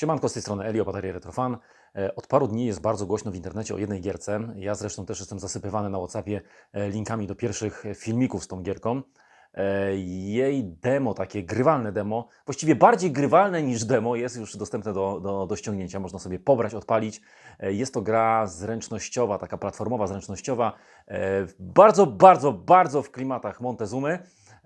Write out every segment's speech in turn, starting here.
Siemanko, z tej strony Eli, Opatari Retrofan. E, Od paru dni jest bardzo głośno w internecie o jednej gierce. Ja zresztą też jestem zasypywany na Whatsappie e, linkami do pierwszych filmików z tą gierką. E, Jej demo, takie grywalne demo, właściwie bardziej grywalne niż demo, jest już dostępne do, do, do ściągnięcia. Można sobie pobrać, odpalić. E, Jest to gra zręcznościowa, taka platformowa, zręcznościowa. e, Bardzo, bardzo, bardzo w klimatach Montezumy.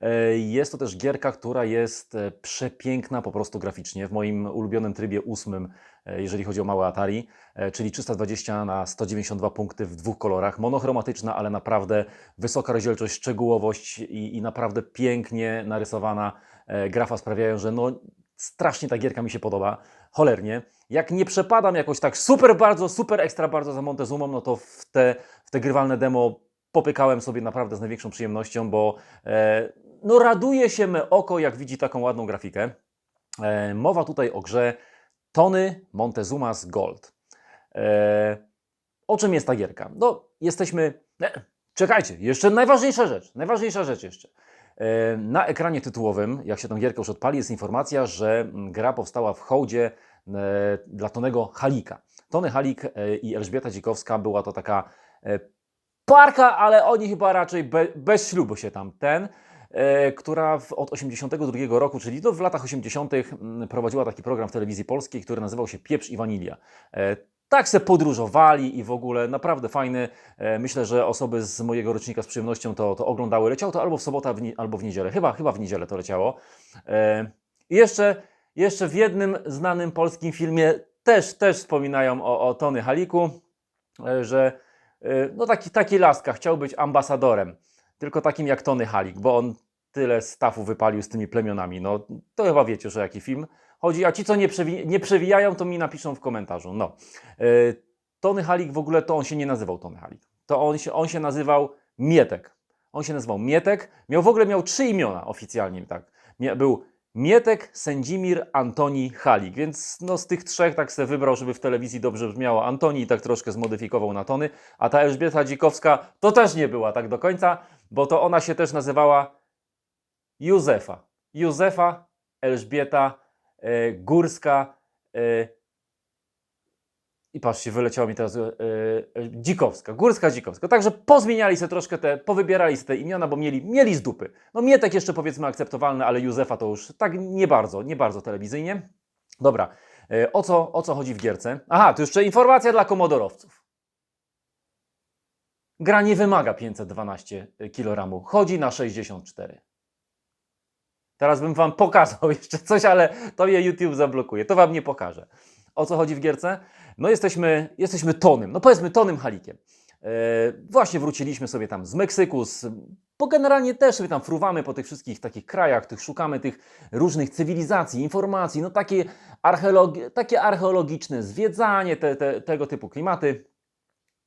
E, Jest to też gierka, która jest e, przepiękna po prostu graficznie w moim ulubionym trybie ósmym, e, jeżeli chodzi o małe Atari, czyli 320 na 192 punkty w dwóch kolorach. Monochromatyczna, ale naprawdę wysoka rozdzielczość, szczegółowość i, i naprawdę pięknie narysowana grafa sprawiają, że no strasznie ta gierka mi się podoba. Cholernie. Jak nie przepadam jakoś tak super bardzo, super ekstra bardzo za Montezumą, no to w te, w te grywalne demo popykałem sobie naprawdę z największą przyjemnością, bo e, no raduje się me oko, jak widzi taką ładną grafikę. E, mowa tutaj o grze Tony Montezuma's Gold. E, o czym jest ta gierka? No, jesteśmy... E, czekajcie, jeszcze najważniejsza rzecz, najważniejsza rzecz jeszcze. E, na ekranie tytułowym, jak się tę gierkę już odpali, jest informacja, że mm, gra powstała w hołdzie e, dla Tonego Halika. Tony Halik e, i Elżbieta Dzikowska była to taka e, parka, ale oni chyba raczej be, bez ślubu się tam ten, która w, od 82 roku, czyli to w latach 80. mm, prowadziła taki program w telewizji polskiej, który nazywał się Pieprz i Wanilia. E, tak se podróżowali i w ogóle naprawdę fajny. E, myślę, że osoby z mojego rocznika z przyjemnością to, to oglądały. Leciało to albo w sobotę, albo w niedzielę. Chyba, chyba w niedzielę to leciało. E, I jeszcze, jeszcze w jednym znanym polskim filmie też, też wspominają o, o Tony Haliku, e, że e, no taki, taki laska chciał być ambasadorem, tylko takim jak Tony Halik, bo on tyle stafu wypalił z tymi plemionami. No to chyba wiecie, że jaki film chodzi, a ci, co nie, przewi- nie przewijają, to mi napiszą w komentarzu. No. E, Tony Halik w ogóle to on się nie nazywał Tony Halik. To on się, on się nazywał Mietek. On się nazywał Mietek. Miał w ogóle miał trzy imiona oficjalnie, tak. Był Mietek, Sędzimir, Antoni Halik, więc no z tych trzech tak sobie wybrał, żeby w telewizji dobrze brzmiało Antoni i tak troszkę zmodyfikował na Tony, a ta Elżbieta Dzikowska to też nie była tak do końca, bo to ona się też nazywała Józefa. Józefa, Elżbieta, e, Górska e, i patrzcie, wyleciało mi teraz e, Dzikowska, Górska Dzikowska. Także pozmieniali sobie troszkę te, powybierali sobie te imiona, bo mieli, mieli z dupy. No Mietek jeszcze powiedzmy akceptowalny, ale Józefa to już tak nie bardzo, nie bardzo telewizyjnie. Dobra, o co, o co chodzi w gierce? Aha, to jeszcze informacja dla komodorowców. Gra nie wymaga 512 kg, chodzi na 64. Teraz bym Wam pokazał jeszcze coś, ale to mnie YouTube zablokuje. To Wam nie pokażę. O co chodzi w gierce? No jesteśmy, jesteśmy Tonym, no powiedzmy Tonym Halikiem. E, właśnie wróciliśmy sobie tam z Meksyku, z, bo generalnie też sobie tam fruwamy po tych wszystkich takich krajach, tych szukamy tych różnych cywilizacji, informacji, no takie, archeologi- takie archeologiczne zwiedzanie, te, te, tego typu klimaty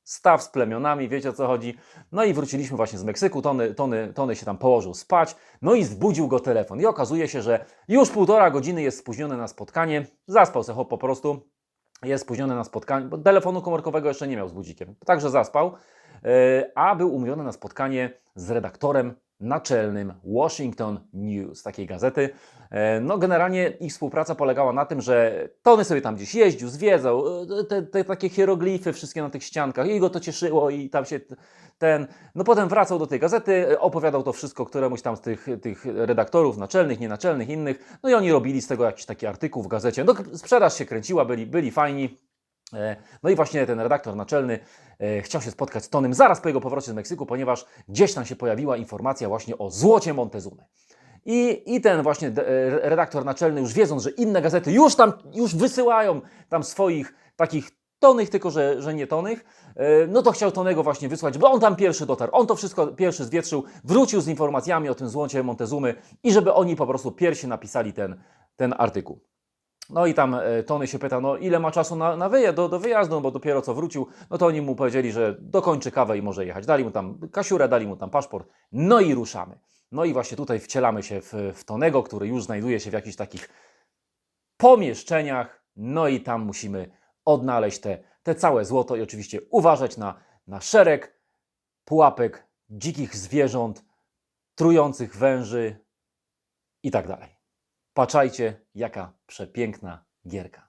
staw z plemionami, wiecie o co chodzi. No i wróciliśmy właśnie z Meksyku, Tony, Tony, Tony się tam położył spać, no i zbudził go telefon. I okazuje się, że już półtora godziny jest spóźniony na spotkanie, zaspał se po prostu, jest spóźniony na spotkanie, bo telefonu komórkowego jeszcze nie miał z budzikiem, także zaspał, yy, a był umówiony na spotkanie z redaktorem naczelnym Washington News, takiej gazety. E, No generalnie ich współpraca polegała na tym, że Tony sobie tam gdzieś jeździł, zwiedzał, e, te, te takie hieroglify wszystkie na tych ściankach i go to cieszyło i tam się ten... No potem wracał do tej gazety, e, opowiadał to wszystko któremuś tam z tych, tych redaktorów naczelnych, nienaczelnych, innych, no i oni robili z tego jakiś taki artykuł w gazecie. No sprzedaż się kręciła, byli, byli fajni. E, No i właśnie ten redaktor naczelny e, chciał się spotkać z Tonym zaraz po jego powrocie z Meksyku, ponieważ gdzieś tam się pojawiła informacja właśnie o złocie Montezumy. I, I ten właśnie e, redaktor naczelny, już wiedząc, że inne gazety już tam już wysyłają tam swoich takich tonych, tylko że, że nie tonych, no to chciał Tonego właśnie wysłać, bo on tam pierwszy dotarł, on to wszystko pierwszy zwietrzył, wrócił z informacjami o tym złocie Montezumy i żeby oni po prostu pierwsi napisali ten, ten artykuł. No i tam e, Tony się pyta, no ile ma czasu na, na wyjazd, do, do wyjazdu, no bo dopiero co wrócił, no to oni mu powiedzieli, że dokończy kawę i może jechać. Dali mu tam kasiurę, dali mu tam paszport, no i ruszamy. No i właśnie tutaj wcielamy się w, w Tonego, który już znajduje się w jakichś takich pomieszczeniach, no i tam musimy odnaleźć te, te całe złoto i oczywiście uważać na, na szereg pułapek dzikich zwierząt, trujących węży i tak dalej. Patrzajcie, jaka przepiękna gierka.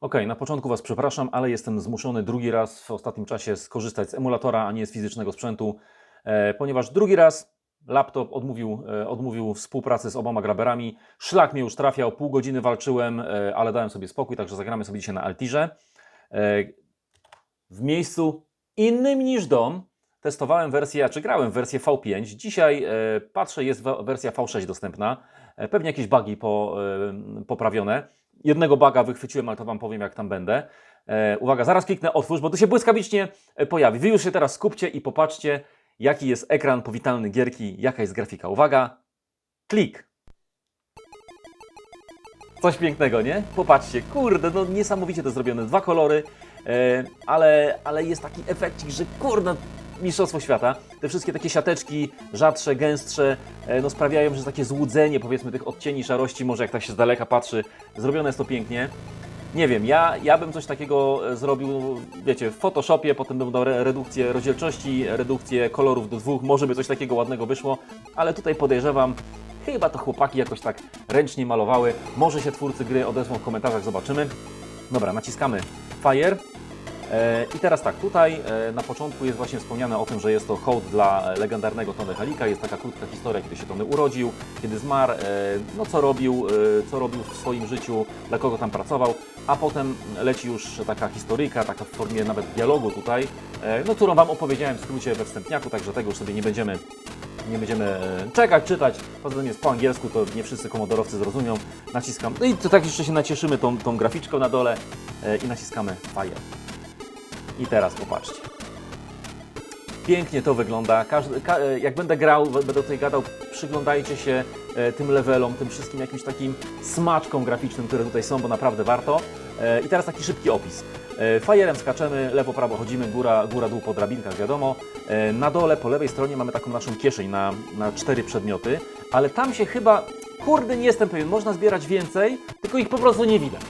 Ok, na początku Was przepraszam, ale jestem zmuszony drugi raz w ostatnim czasie skorzystać z emulatora, a nie z fizycznego sprzętu, e, ponieważ drugi raz laptop odmówił, e, odmówił współpracy z oboma graberami. Szlak mnie już trafiał, pół godziny walczyłem, e, ale dałem sobie spokój, także zagramy sobie dzisiaj na Altirze. W miejscu innym niż dom, testowałem wersję, czy grałem w wersję V5. Dzisiaj e, patrzę, jest wersja V6 dostępna. E, pewnie jakieś bugi po, e, poprawione. Jednego baga wychwyciłem, ale to Wam powiem, jak tam będę. E, uwaga, zaraz kliknę otwórz, bo to się błyskawicznie e, pojawi. Wy już się teraz skupcie i popatrzcie, jaki jest ekran powitalny gierki, jaka jest grafika. Uwaga, klik. Coś pięknego, nie? Popatrzcie, kurde, no niesamowicie to zrobione. Dwa kolory, e, ale, ale jest taki efekcik, że kurde, mistrzostwo świata. Te wszystkie takie siateczki, rzadsze, gęstsze, e, no sprawiają, że takie złudzenie, powiedzmy, tych odcieni szarości, może jak tak się z daleka patrzy, zrobione jest to pięknie. Nie wiem, ja, ja bym coś takiego e, zrobił, wiecie, w Photoshopie, potem bym dał re- redukcję rozdzielczości, redukcję kolorów do dwóch, może by coś takiego ładnego wyszło, ale tutaj podejrzewam, chyba to chłopaki jakoś tak ręcznie malowały. Może się twórcy gry odezwą w komentarzach, zobaczymy. Dobra, naciskamy Fire. E, I teraz tak, tutaj e, na początku jest właśnie wspomniane o tym, że jest to hołd dla e, legendarnego Tony Halika. Jest taka krótka historia, kiedy się Tony urodził, kiedy zmarł, no co robił, co robił w swoim życiu, dla kogo tam pracował, a potem leci już taka historyjka, taka w formie nawet dialogu tutaj, no którą Wam opowiedziałem w skrócie we wstępniaku, także tego już sobie nie będziemy nie będziemy czekać, czytać. Poza tym jest po angielsku, to nie wszyscy komodorowcy zrozumią. Naciskam. No i to tak jeszcze się nacieszymy tą, tą graficzką na dole i naciskamy Fire. I teraz popatrzcie. Pięknie to wygląda. Każdy, ka, e, jak będę grał, będę tutaj gadał, przyglądajcie się e, tym levelom, tym wszystkim jakimś takim smaczkom graficznym, które tutaj są, bo naprawdę warto. E, I teraz taki szybki opis. E, Fajerem skaczemy, lewo, prawo chodzimy, góra, góra, dół po drabinkach, wiadomo. E, Na dole, po lewej stronie mamy taką naszą kieszeń na, na cztery przedmioty, ale tam się chyba, kurde, nie jestem pewien, można zbierać więcej, tylko ich po prostu nie widać.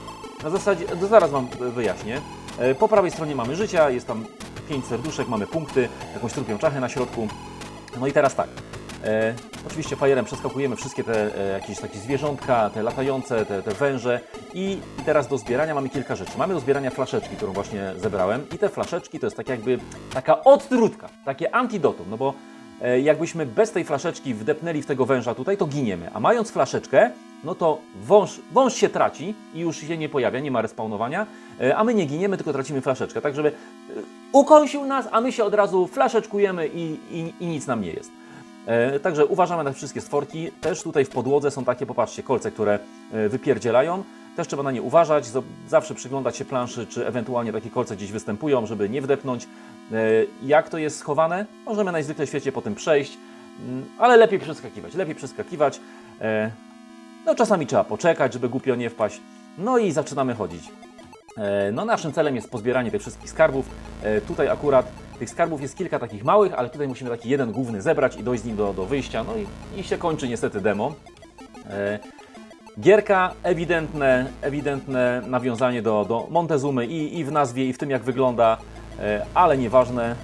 Na zasadzie, zaraz Wam wyjaśnię. E, Po prawej stronie mamy życia, jest tam pięć serduszek, mamy punkty, jakąś trupią czachę na środku. No i teraz tak. E, oczywiście fajerem przeskakujemy wszystkie te e, jakieś takie zwierzątka, te latające, te, te węże i, i teraz do zbierania mamy kilka rzeczy. Mamy do zbierania flaszeczki, którą właśnie zebrałem i te flaszeczki to jest tak jakby taka odtrutka, takie antidotum, no bo jakbyśmy bez tej flaszeczki wdepnęli w tego węża tutaj, to giniemy, a mając flaszeczkę, no to wąż, wąż się traci i już się nie pojawia, nie ma respawnowania, e, a my nie giniemy, tylko tracimy flaszeczkę, tak żeby e, ukąsił nas, a my się od razu flaszeczkujemy i, i, i nic nam nie jest. E, Także uważamy na wszystkie stworki. Też tutaj w podłodze są takie, popatrzcie, kolce, które e, wypierdzielają. Też trzeba na nie uważać, zawsze przyglądać się planszy, czy ewentualnie takie kolce gdzieś występują, żeby nie wdepnąć. E, Jak to jest schowane? Możemy najzwykle w świecie po tym przejść, mm, ale lepiej przeskakiwać, lepiej przeskakiwać. E, No czasami trzeba poczekać, żeby głupio nie wpaść. No i zaczynamy chodzić. E, No naszym celem jest pozbieranie tych wszystkich skarbów. Tutaj akurat tych skarbów jest kilka takich małych, ale tutaj musimy taki jeden główny zebrać i dojść z nim do, do wyjścia. No i, i się kończy niestety demo. Gierka, ewidentne, ewidentne nawiązanie do, do Montezumy i, i w nazwie, i w tym jak wygląda, ale nieważne,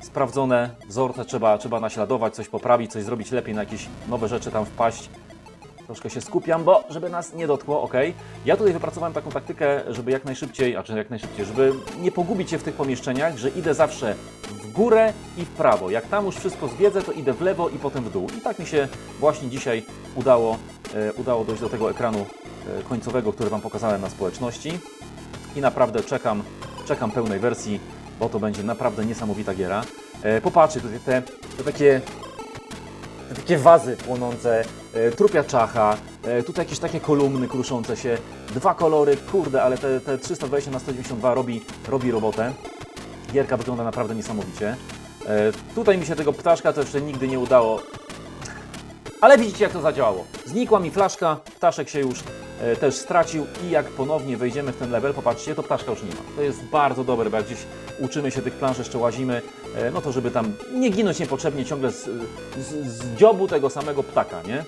sprawdzone wzorce trzeba, trzeba naśladować, coś poprawić, coś zrobić lepiej, na jakieś nowe rzeczy tam wpaść. Troszkę się skupiam, bo żeby nas nie dotkło, ok. Ja tutaj wypracowałem taką taktykę, żeby jak najszybciej, a czy jak najszybciej, żeby nie pogubić się w tych pomieszczeniach, że idę zawsze w górę i w prawo. Jak tam już wszystko zwiedzę, to idę w lewo i potem w dół. I tak mi się właśnie dzisiaj udało, e, udało dojść do tego ekranu e, końcowego, który Wam pokazałem na społeczności. I naprawdę czekam, czekam pełnej wersji, bo to będzie naprawdę niesamowita giera. E, popatrzcie, tutaj te, te takie takie wazy płonące, e, trupia czacha, e, tutaj jakieś takie kolumny kruszące się, dwa kolory, kurde, ale te, te 320 na 192 robi, robi robotę. Gierka wygląda naprawdę niesamowicie. E, tutaj mi się tego ptaszka to jeszcze nigdy nie udało. Ale widzicie jak to zadziałało. Znikła mi flaszka, ptaszek się już też stracił i jak ponownie wejdziemy w ten level, popatrzcie, to ptaszka już nie ma. To jest bardzo dobre, bo jak gdzieś uczymy się tych plansz, jeszcze łazimy, e, no to żeby tam nie ginąć niepotrzebnie ciągle z, z, z dziobu tego samego ptaka, nie?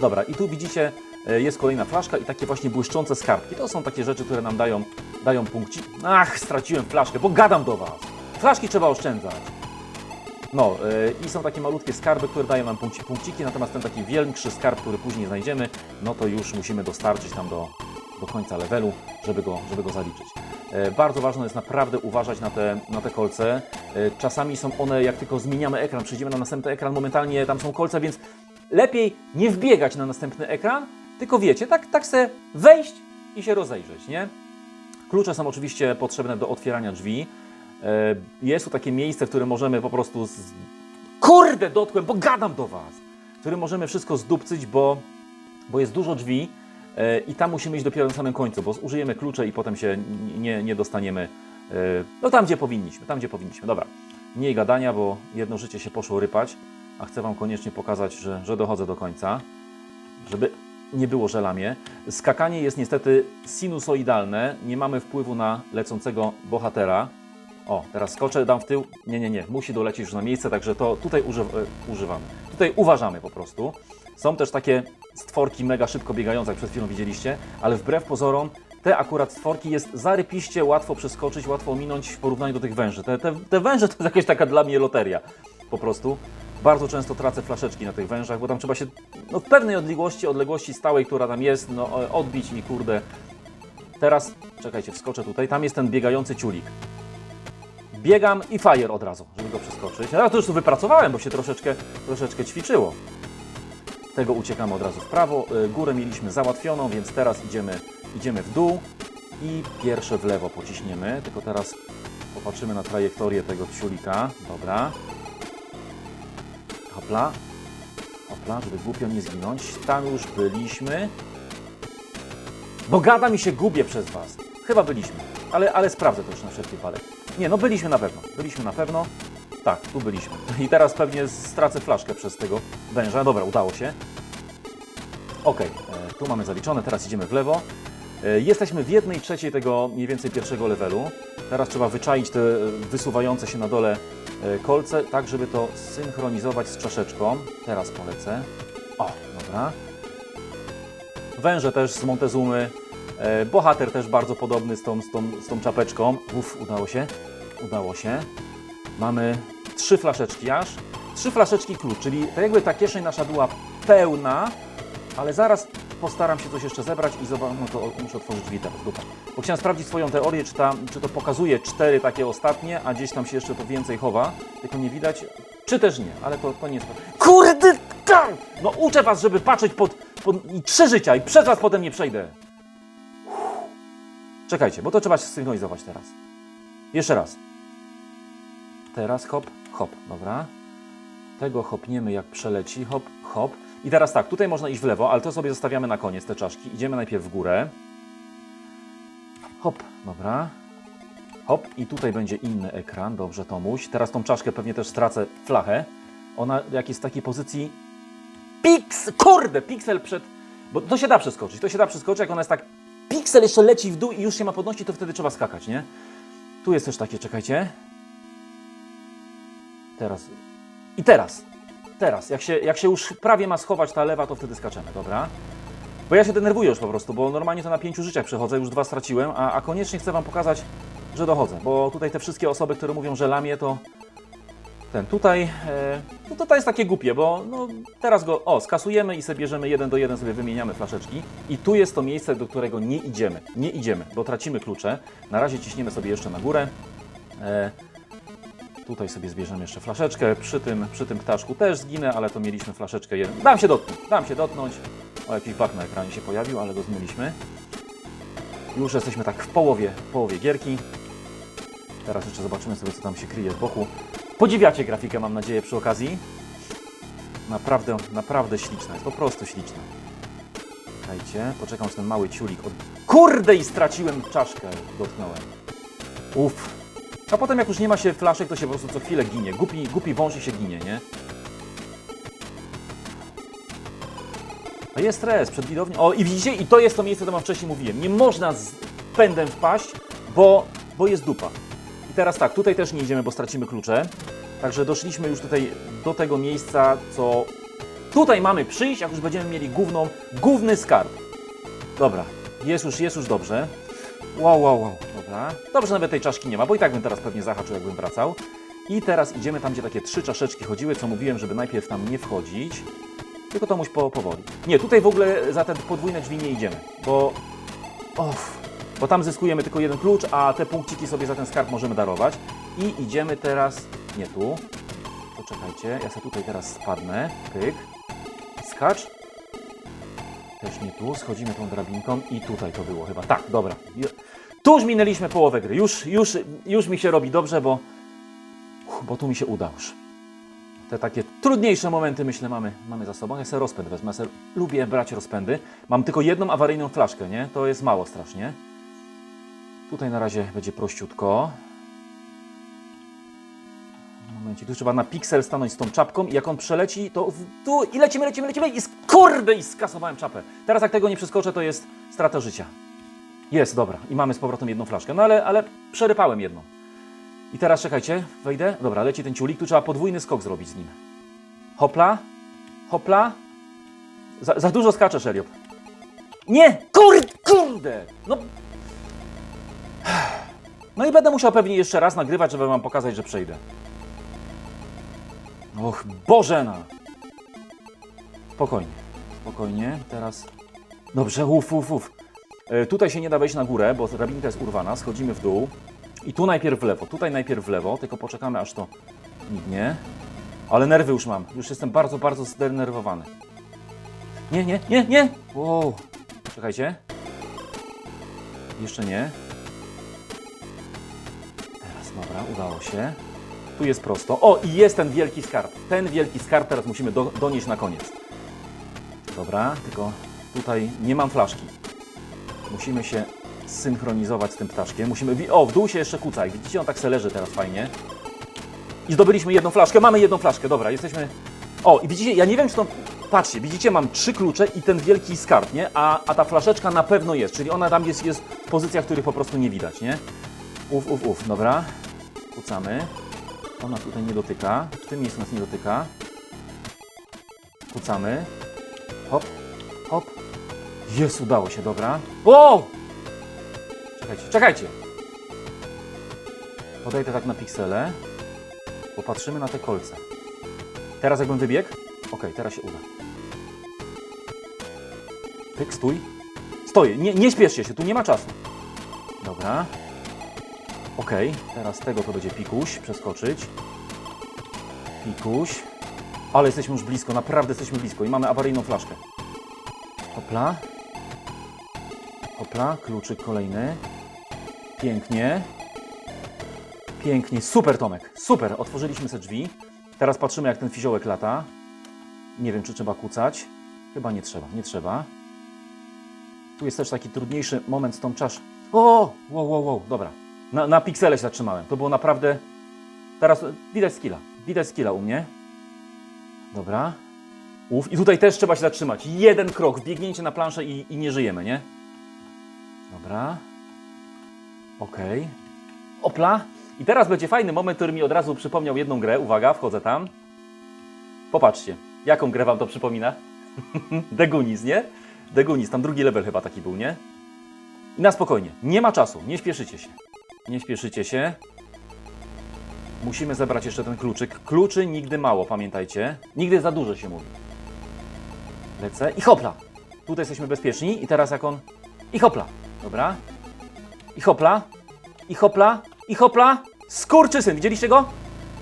Dobra, i tu widzicie, e, jest kolejna flaszka i takie właśnie błyszczące skarbki. To są takie rzeczy, które nam dają, dają punkci. Ach, straciłem flaszkę, bo gadam do Was. Flaszki trzeba oszczędzać. No yy, i są takie malutkie skarby, które dają nam punkci, punkciki, natomiast ten taki większy skarb, który później znajdziemy, no to już musimy dostarczyć tam do, do końca levelu, żeby go, żeby go zaliczyć. E, Bardzo ważne jest naprawdę uważać na te, na te kolce. E, Czasami są one, jak tylko zmieniamy ekran, przejdziemy na następny ekran, momentalnie tam są kolce, więc lepiej nie wbiegać na następny ekran, tylko wiecie, tak, tak se wejść i się rozejrzeć, nie? Klucze są oczywiście potrzebne do otwierania drzwi. E, Jest tu takie miejsce, w którym możemy po prostu. Z... Kurde, dotkłem, bo gadam do Was! W którym możemy wszystko zdupcyć, bo, bo jest dużo drzwi e, i tam musimy iść dopiero na samym końcu, bo użyjemy klucze i potem się nie, nie dostaniemy. e, No tam, gdzie powinniśmy, tam, gdzie powinniśmy. Dobra, mniej gadania, bo jedno życie się poszło rypać, a chcę Wam koniecznie pokazać, że, że dochodzę do końca, żeby nie było żelamie. Skakanie jest niestety sinusoidalne, nie mamy wpływu na lecącego bohatera. O, teraz skoczę, dam w tył. Nie, nie, nie, musi dolecieć już na miejsce, także to tutaj uży, e, używamy. Tutaj uważamy po prostu. Są też takie stworki mega szybko biegające, jak przed chwilą widzieliście, ale wbrew pozorom te akurat stworki jest zarypiście łatwo przeskoczyć, łatwo ominąć w porównaniu do tych węży. Te, te, te węże to jest jakaś taka dla mnie loteria po prostu. Bardzo często tracę flaszeczki na tych wężach, bo tam trzeba się no, w pewnej odległości, odległości stałej, która tam jest, no, odbić i kurde. Teraz, czekajcie, wskoczę tutaj, tam jest ten biegający ciulik. Biegam i fire od razu, żeby go przeskoczyć. Ja to już tu wypracowałem, bo się troszeczkę, troszeczkę ćwiczyło. Tego uciekamy od razu w prawo. Y, Górę mieliśmy załatwioną, więc teraz idziemy, idziemy w dół i pierwsze w lewo pociśniemy. Tylko teraz popatrzymy na trajektorię tego ciulika. Dobra. Hopla. Hopla, żeby głupio nie zginąć. Tam już byliśmy. Bo gada mi się gubię przez Was. Chyba byliśmy, ale, ale sprawdzę to już na wszelki wypadek. Nie, no byliśmy na pewno. Byliśmy na pewno. Tak, tu byliśmy. I teraz pewnie stracę flaszkę przez tego węża. Dobra, udało się. Ok, e, tu mamy zaliczone, teraz idziemy w lewo. E, Jesteśmy w jednej trzeciej tego mniej więcej pierwszego levelu. Teraz trzeba wyczaić te e, wysuwające się na dole kolce, tak żeby to synchronizować z czaszeczką. Teraz polecę. O, dobra. Węże też z Montezumy. E, Bohater też bardzo podobny z tą, z tą, z tą czapeczką. Uff, udało się. Udało się. Mamy trzy flaszeczki aż. Trzy flaszeczki klucz, czyli tak jakby ta kieszeń nasza była pełna, ale zaraz postaram się coś jeszcze zebrać i zobaczę, no to muszę otworzyć drzwi teraz, dupa. Bo chciałem sprawdzić swoją teorię, czy, ta, czy to pokazuje cztery takie ostatnie, a gdzieś tam się jeszcze to więcej chowa, tylko nie widać, czy też nie, ale to, to nie jest... Kurde, tam! No uczę was, żeby patrzeć pod, pod... i trzy życia i przez was potem nie przejdę. Czekajcie, bo to trzeba się synchronizować teraz. Jeszcze raz. Teraz hop, hop, dobra. Tego hopniemy jak przeleci, hop, hop. I teraz tak, tutaj można iść w lewo, ale to sobie zostawiamy na koniec, te czaszki. Idziemy najpierw w górę. Hop, dobra. Hop, i tutaj będzie inny ekran, dobrze Tomuś. Teraz tą czaszkę pewnie też stracę flachę. Ona jak jest w takiej pozycji... Piks, kurde, piksel przed... Bo to się da przeskoczyć, to się da przeskoczyć, jak ona jest tak... Piksel jeszcze leci w dół i już się ma podnosić, to wtedy trzeba skakać, nie? Tu jest też takie, czekajcie. Teraz. I teraz. Teraz. Jak się, jak się już prawie ma schować ta lewa, to wtedy skaczemy, dobra? Bo ja się denerwuję już po prostu, bo normalnie to na pięciu życiach przechodzę, już dwa straciłem, a, a koniecznie chcę Wam pokazać, że dochodzę. Bo tutaj te wszystkie osoby, które mówią, że lamię, to ten tutaj, e, no to jest takie głupie, bo no, teraz go, o, skasujemy i sobie bierzemy jeden do jeden, sobie wymieniamy flaszeczki i tu jest to miejsce, do którego nie idziemy, nie idziemy, bo tracimy klucze. Na razie ciśniemy sobie jeszcze na górę. E, Tutaj sobie zbierzemy jeszcze flaszeczkę. Przy tym, przy tym ptaszku też zginę, ale to mieliśmy flaszeczkę jeden. Dam się dotknąć, dam się dotknąć. O, jakiś bug na ekranie się pojawił, ale go zmyliśmy. Już jesteśmy tak w połowie, w połowie gierki. Teraz jeszcze zobaczymy sobie, co tam się kryje z boku. Podziwiacie grafikę, mam nadzieję, przy okazji. Naprawdę, naprawdę śliczna. Jest po prostu śliczna. Czekajcie, poczekam, aż ten mały ciulik od... Kurde i straciłem czaszkę, dotknąłem. Uff. A potem jak już nie ma się flaszek, to się po prostu co chwilę ginie. Głupi, głupi wąż i się ginie, nie? A jest stres przed widownią. O, i widzicie, i to jest to miejsce, to wam wcześniej mówiłem. Nie można z pędem wpaść, bo, bo jest dupa. I teraz tak, tutaj też nie idziemy, bo stracimy klucze. Także doszliśmy już tutaj do tego miejsca, co tutaj mamy przyjść, jak już będziemy mieli główną, główny skarb. Dobra, jest już, jest już dobrze. Wow, wow, wow, dobra. Dobrze, nawet tej czaszki nie ma, bo i tak bym teraz pewnie zahaczył, jakbym wracał. I teraz idziemy tam, gdzie takie trzy czaszeczki chodziły, co mówiłem, żeby najpierw tam nie wchodzić, tylko to muś po, powoli. Nie, tutaj w ogóle za te podwójne drzwi nie idziemy, bo Off. Bo tam zyskujemy tylko jeden klucz, a te punkciki sobie za ten skarb możemy darować. I idziemy teraz, nie tu, poczekajcie, ja sobie tutaj teraz spadnę, pyk, skacz, też nie tu, schodzimy tą drabinką i tutaj to było chyba, tak, dobra. Tu już minęliśmy połowę gry, już, już, już mi się robi dobrze, bo, bo tu mi się uda już. Te takie trudniejsze momenty, myślę, mamy, mamy za sobą. Ja sobie rozpęd wezmę, ja sobie lubię brać rozpędy. Mam tylko jedną awaryjną flaszkę, nie? To jest mało strasznie. Tutaj na razie będzie prościutko. Momencie, tu trzeba na piksel stanąć z tą czapką i jak on przeleci, to w tu i lecimy, lecimy, lecimy i sk- kurde i skasowałem czapę. Teraz jak tego nie przeskoczę, to jest strata życia. Jest, dobra. I mamy z powrotem jedną flaszkę. No ale, ale przerypałem jedną. I teraz czekajcie, wejdę. Dobra, leci ten ciulik, tu trzeba podwójny skok zrobić z nim. Hopla, hopla. Za, za dużo skaczesz, Eliop. Nie! Kurde, kurde! No. No i będę musiał pewnie jeszcze raz nagrywać, żeby wam pokazać, że przejdę. Och, Bożena! Spokojnie, spokojnie. Teraz... Dobrze, uf, uf, uf. E, tutaj się nie da wejść na górę, bo drabinka jest urwana. Schodzimy w dół. I tu najpierw w lewo, tutaj najpierw w lewo, tylko poczekamy aż to mignie. Ale nerwy już mam. Już jestem bardzo, bardzo zdenerwowany. Nie, nie, nie, nie! Wow. Czekajcie. Jeszcze nie. Teraz, dobra, udało się. Tu jest prosto. O, i jest ten wielki skarb. Ten wielki skarb teraz musimy do, donieść na koniec. Dobra, tylko tutaj nie mam flaszki. Musimy się synchronizować z tym ptaszkiem. Musimy. O, w dół się jeszcze kuca. Jak widzicie, on tak se leży teraz fajnie. I zdobyliśmy jedną flaszkę. Mamy jedną flaszkę, dobra, jesteśmy. O, i widzicie, ja nie wiem, czy to. Patrzcie, widzicie, mam trzy klucze i ten wielki skarb, nie? A, a ta flaszeczka na pewno jest, czyli ona tam jest, jest w pozycjach, których po prostu nie widać, nie? Uf, uf, uf, dobra. Kucamy. Ona tutaj nie dotyka. W tym miejscu nas nie dotyka. Kucamy. Hop, hop. Jest, udało się, dobra. Wow! Czekajcie, czekajcie. Podejdę tak na piksele. Popatrzymy na te kolce. Teraz jakbym wybiegł? Okej, teraz się uda. Pyk, stój. Stoję, nie, nie śpieszcie się, tu nie ma czasu. Dobra. Okej, teraz tego to będzie pikuś, przeskoczyć. Pikuś. Ale jesteśmy już blisko, naprawdę jesteśmy blisko i mamy awaryjną flaszkę. Hopla. Hopla, kluczyk kolejny. Pięknie. Pięknie, super Tomek, super. Otworzyliśmy te drzwi. Teraz patrzymy jak ten fiziołek lata. Nie wiem czy trzeba kucać. Chyba nie trzeba, nie trzeba. Tu jest też taki trudniejszy moment z tą czasz. O, wow, wow, wow, dobra. Na, na piksele się zatrzymałem. To było naprawdę... Teraz widać skilla. Widać skilla u mnie. Dobra. Uf, i tutaj też trzeba się zatrzymać. Jeden krok, wbiegnięcie na planszę i, i nie żyjemy, nie? Dobra. Okej. Opla. I teraz będzie fajny moment, który mi od razu przypomniał jedną grę. Uwaga, wchodzę tam. Popatrzcie, jaką grę wam to przypomina? Degunis, nie? Degunis, tam drugi level chyba taki był, nie? I na spokojnie, nie ma czasu, nie śpieszycie się. Nie śpieszycie się. Musimy zebrać jeszcze ten kluczyk. Kluczy nigdy mało, pamiętajcie. Nigdy za dużo się mówi. Lecę i hopla. Tutaj jesteśmy bezpieczni i teraz jak on... I hopla. Dobra. I hopla. I hopla. I hopla. Skurczysyn, widzieliście go?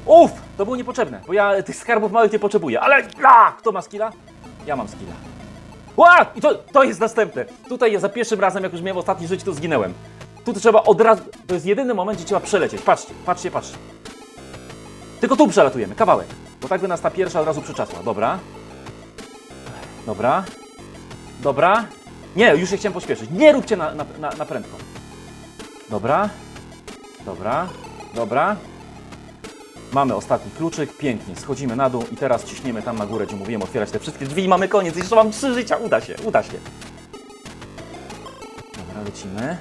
Uff, to było niepotrzebne, bo ja tych skarbów małych nie potrzebuję. Ale a, kto ma skilla? Ja mam skilla. Ła! I to, to jest następne. Tutaj ja za pierwszym razem, jak już miałem ostatni życie, to zginęłem. Tu trzeba od razu. To jest jedyny moment, gdzie trzeba przelecieć. Patrzcie, patrzcie, patrzcie. Tylko tu przelatujemy, kawałek. Bo tak by nas ta pierwsza od razu przyczasła. Dobra. Dobra. Dobra. Nie, już się chciałem pośpieszyć. Nie róbcie na, na, na, na prędko. Dobra. Dobra. Dobra. Mamy ostatni kluczyk, pięknie, schodzimy na dół i teraz ciśniemy tam na górę, gdzie mówiłem otwierać te wszystkie drzwi i mamy koniec. Jeszcze mam trzy życia, uda się, uda się. Dobra, lecimy.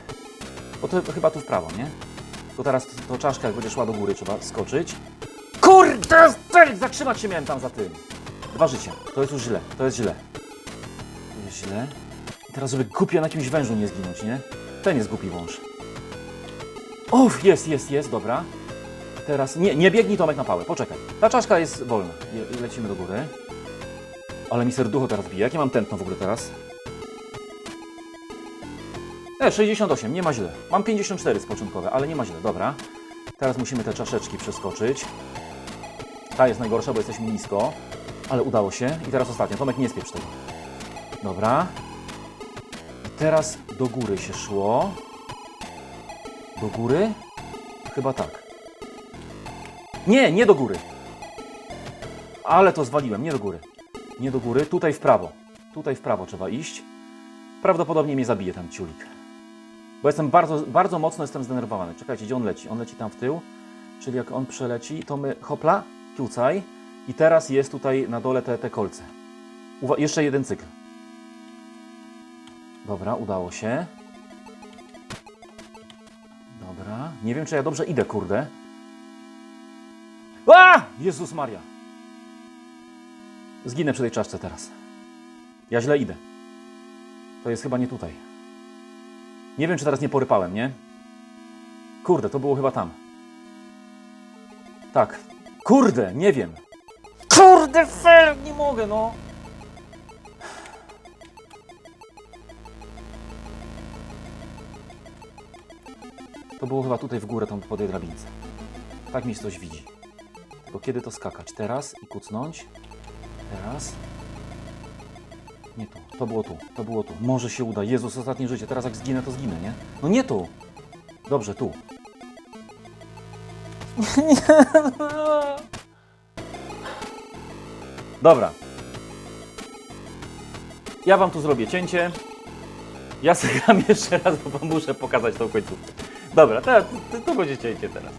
Bo to, chyba tu w prawo, nie? To teraz to czaszka, jak będzie szła do góry, trzeba skoczyć. Kurde, stary, zatrzymać się miałem tam za tym. Dwa życia, to jest już źle, to jest źle. To jest źle. I teraz, żeby głupio na jakimś wężu nie zginąć, nie? Ten jest głupi wąż. Uff, jest, jest, jest, dobra. Teraz, nie, nie biegnij Tomek na pałę, poczekaj. Ta czaszka jest wolna. Je, lecimy do góry. Ale mi serducho teraz bije. Jakie mam tętno w ogóle teraz? E, 68, nie ma źle. Mam 54 z początkowe, ale nie ma źle, dobra. Teraz musimy te czaszeczki przeskoczyć. Ta jest najgorsza, bo jesteśmy nisko, ale udało się. I teraz ostatnia. Tomek, nie spieprz tego. Dobra. I teraz do góry się szło. Do góry? Chyba tak. Nie, nie do góry. Ale to zwaliłem, nie do góry. Nie do góry, tutaj w prawo. Tutaj w prawo trzeba iść. Prawdopodobnie mnie zabije ten ciulik. Bo jestem bardzo, bardzo mocno jestem zdenerwowany. Czekajcie, gdzie on leci? On leci tam w tył. Czyli jak on przeleci, to my hopla, tutaj. I teraz jest tutaj na dole te, te kolce. Uwa jeszcze jeden cykl. Dobra, udało się. Dobra. Nie wiem, czy ja dobrze idę, kurde. A! Jezus Maria. Zginę przy tej czaszce teraz. Ja źle idę. To jest chyba nie tutaj. Nie wiem, czy teraz nie porypałem, nie? Kurde, to było chyba tam. Tak. Kurde, nie wiem. Kurde, fel, nie mogę, no. To było chyba tutaj w górę, tam po tej drabince. Tak mi się coś widzi. Tylko kiedy to skakać? Teraz i kucnąć. Teraz. Nie tu. To było tu. To było tu. Może się uda. Jezus, ostatnie życie. Teraz jak zginę, to zginę, nie? No nie tu. Dobrze, tu. Dobra. Ja wam tu zrobię cięcie. Ja zagram jeszcze raz, bo wam muszę pokazać tą końcówkę. Dobra, to, to będzie cięcie teraz.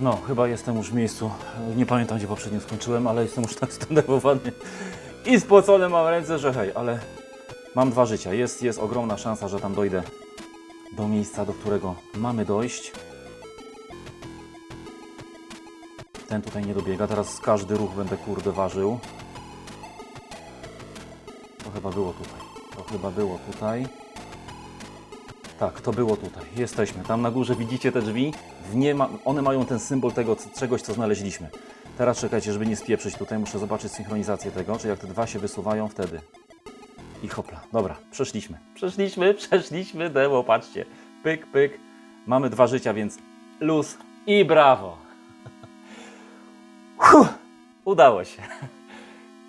No, chyba jestem już w miejscu. Nie pamiętam, gdzie poprzednio skończyłem, ale jestem już tak zdenerwowany i spocony mam ręce, że hej, ale mam dwa życia. Jest, jest ogromna szansa, że tam dojdę do miejsca, do którego mamy dojść. Ten tutaj nie dobiega. Teraz każdy ruch będę kurde ważył. To chyba było tutaj. To chyba było tutaj. Tak, to było tutaj. Jesteśmy. Tam na górze widzicie te drzwi. W nie ma, one mają ten symbol tego czegoś, co znaleźliśmy. Teraz czekajcie, żeby nie spieprzyć tutaj. Muszę zobaczyć synchronizację tego, czy jak te dwa się wysuwają wtedy. I hopla. Dobra, przeszliśmy. Przeszliśmy, przeszliśmy. Deło, patrzcie. Pyk, pyk. Mamy dwa życia, więc luz i brawo. Udało się.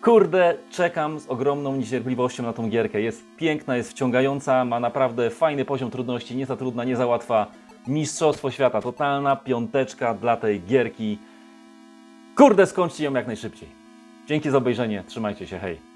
Kurde, czekam z ogromną niecierpliwością na tą gierkę. Jest piękna, jest wciągająca, ma naprawdę fajny poziom trudności, nie za trudna, nie za łatwa. Mistrzostwo świata, totalna piąteczka dla tej gierki. Kurde, skończcie ją jak najszybciej. Dzięki za obejrzenie, trzymajcie się, hej.